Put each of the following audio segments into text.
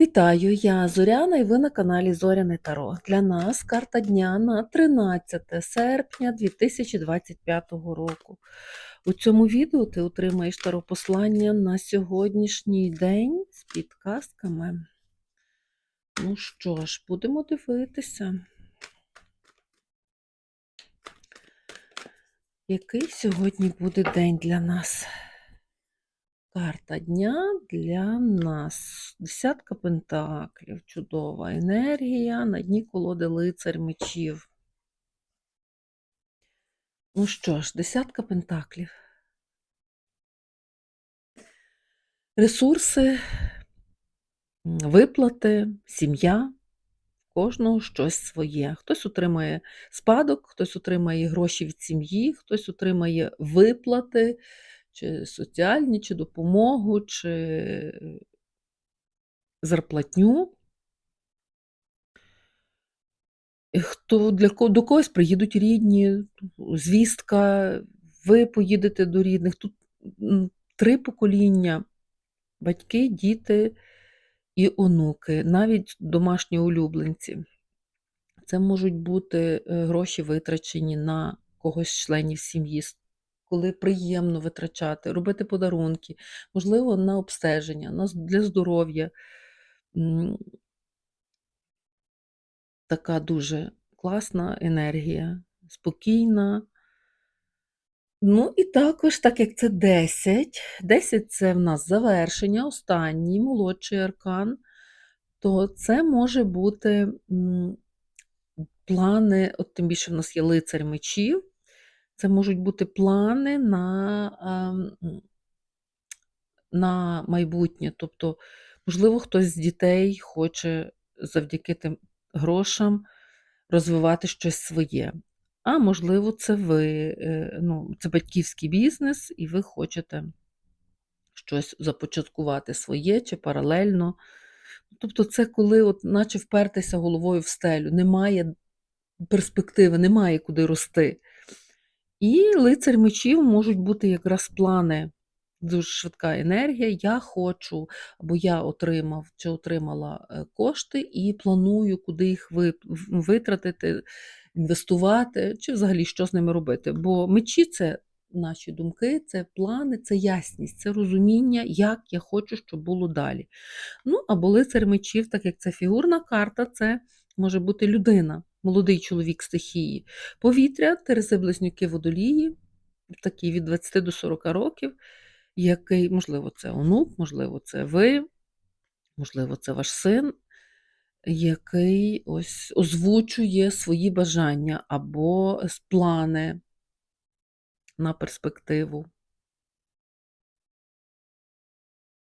Вітаю, я Зоряна і ви на каналі Зоряне Таро. Для нас карта дня на 13 серпня 2025 року. У цьому відео ти отримаєш таропослання на сьогоднішній день з підказками. Ну що ж, будемо дивитися. Який сьогодні буде день для нас? Карта дня для нас. Десятка пентаклів, чудова енергія, на дні колоди лицар мечів. Ну що ж, десятка пентаклів. Ресурси, виплати, сім'я. Кожного щось своє. Хтось отримає спадок, хтось отримає гроші від сім'ї, хтось отримає виплати, чи соціальні, чи допомогу, чи зарплатню. Хто для до когось приїдуть рідні, звістка, ви поїдете до рідних. Тут три покоління: батьки, діти і онуки, навіть домашні улюбленці. Це можуть бути е, гроші витрачені на когось з членів сім'ї, коли приємно витрачати, робити подарунки, можливо, на обстеження, на, для здоров'я. Така дуже класна енергія, спокійна. Ну і також, так як це 10, 10 це в нас завершення, останній молодший аркан, то це може бути плани, от тим більше в нас є лицар мечів, це можуть бути плани на, ем, на майбутнє. Тобто, можливо, хтось з дітей хоче завдяки тим грошам розвивати щось своє. А можливо, це ви, е, ну, це батьківський бізнес, і ви хочете щось започаткувати своє чи паралельно. Тобто, це коли, от, наче впертися головою в стелю, немає перспективи, немає куди рости. І лицар мечів можуть бути якраз плани. Дуже швидка енергія. Я хочу, або я отримав чи отримала е, кошти і планую, куди їх витратити, інвестувати, чи взагалі що з ними робити. Бо мечі це наші думки, це плани, це ясність, це розуміння, як я хочу, щоб було далі. Ну, або лицар мечів, так як це фігурна карта, це може бути людина, молодий чоловік стихії. Повітря, терези близнюки водолії, такий від 20 до 40 років, який, можливо, це онук, можливо, це ви, можливо, це ваш син, який ось озвучує свої бажання або плани на перспективу.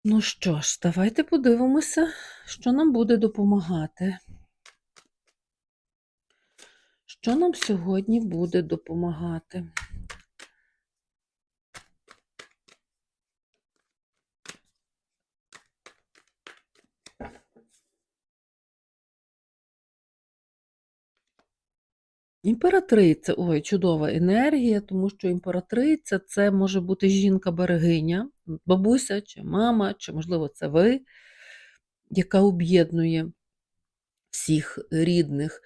Ну що ж, давайте подивимося, що нам буде допомагати. Що нам сьогодні буде допомагати? Імператриця, ой, чудова енергія, тому що імператриця це може бути жінка-берегиня, бабуся чи мама, чи, можливо, це ви, яка об'єднує всіх рідних.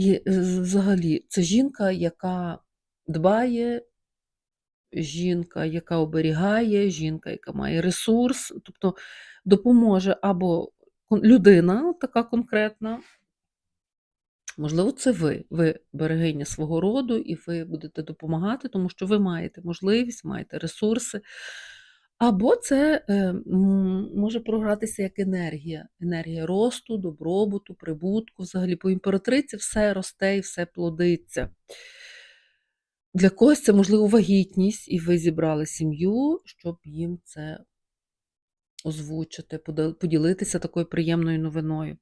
І е, взагалі це жінка, яка дбає, жінка, яка оберігає, жінка, яка має ресурс, тобто допоможе або людина така конкретна, Можливо, це ви. Ви берегиня свого роду, і ви будете допомагати, тому що ви маєте можливість, маєте ресурси. Або це е, може програтися як енергія, енергія росту, добробуту, прибутку. Взагалі, по імператриці все росте і все плодиться. Для когось це, можливо, вагітність, і ви зібрали сім'ю, щоб їм це озвучити, поділитися такою приємною новиною.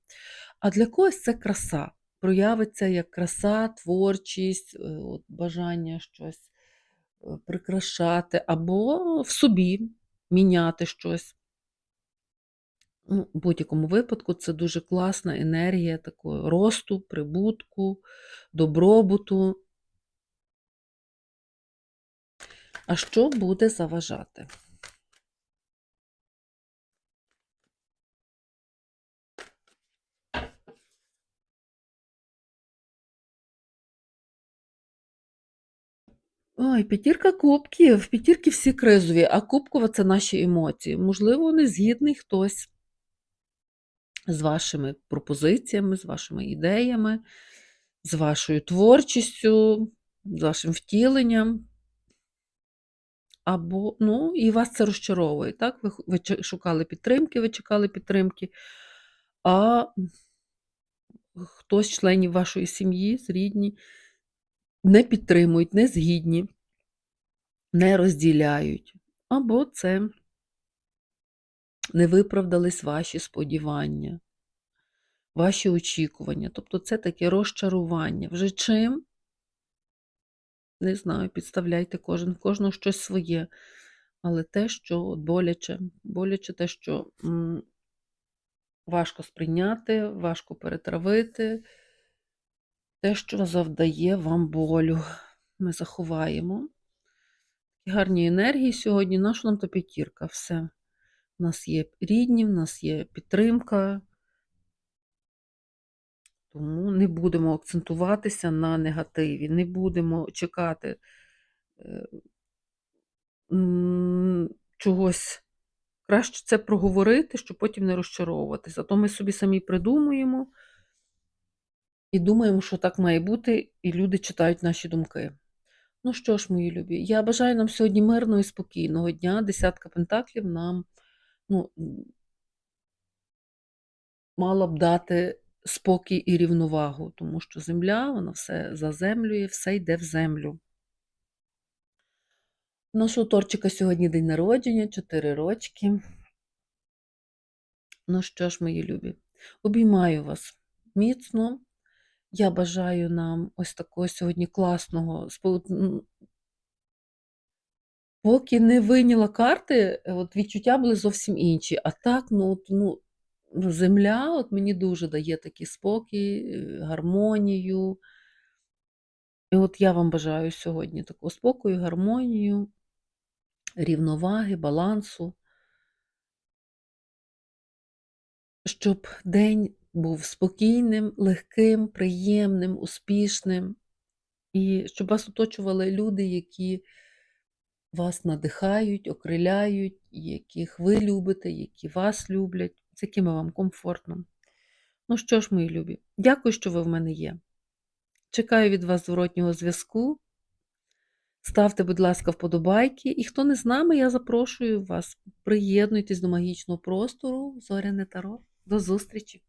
А для когось це краса. Проявиться як краса, творчість, е, от, бажання щось е, прикрашати, або в собі міняти щось. Ну, в будь-якому випадку це дуже класна енергія такого росту, прибутку, добробуту. А що буде заважати? Ой, п'ятірка кубків. П'ятірки всі кризові, а кубкова це наші емоції. Можливо, не згідний хтось з вашими пропозиціями, з вашими ідеями, з вашою творчістю, з вашим втіленням. Або, ну, і вас це розчаровує, так? Ви, ви шукали підтримки, ви чекали підтримки, а хтось членів вашої сім'ї, з рідні, не підтримують, не згідні, не розділяють. Або це не виправдались ваші сподівання, ваші очікування. Тобто це таке розчарування. Вже чим? Не знаю, підставляйте кожен, в кожного щось своє. Але те, що боляче, боляче те, що важко сприйняти, важко перетравити, те, що завдає вам болю. Ми заховаємо. Гарні енергії сьогодні. Наша нам то п'ятірка. Все. У нас є рідні, в нас є підтримка. Тому не будемо акцентуватися на негативі, не будемо чекати е, чогось. Краще це проговорити, щоб потім не розчаровуватися. А то ми собі самі придумуємо і думаємо, що так має бути, і люди читають наші думки. Ну що ж, мої любі, я бажаю нам сьогодні мирного і спокійного дня. Десятка пентаклів нам ну, мала б дати спокій і рівновагу, тому що земля, вона все заземлює, все йде в землю. Нашого торчика сьогодні день народження, 4 рочки. Ну що ж, мої любі, обіймаю вас міцно. Я бажаю нам ось такого сьогодні класного. Поки не вийняла карти, е, от відчуття були зовсім інші. А так, ну, от, ну, земля от мені дуже дає такий спокій, е, гармонію. І от я вам бажаю сьогодні такого спокою, гармонію, рівноваги, балансу, щоб день був спокійним, легким, приємним, успішним, і щоб вас оточували люди, які вас надихають, окриляють, яких ви любите, які вас люблять, з якими вам комфортно. Ну що ж, мої любі, дякую, що ви в мене є. Чекаю від вас зворотнього зв'язку. Ставте, будь ласка, вподобайки. І хто не з нами, я запрошую вас. Приєднуйтесь до магічного простору Зоряне Таро. До зустрічі!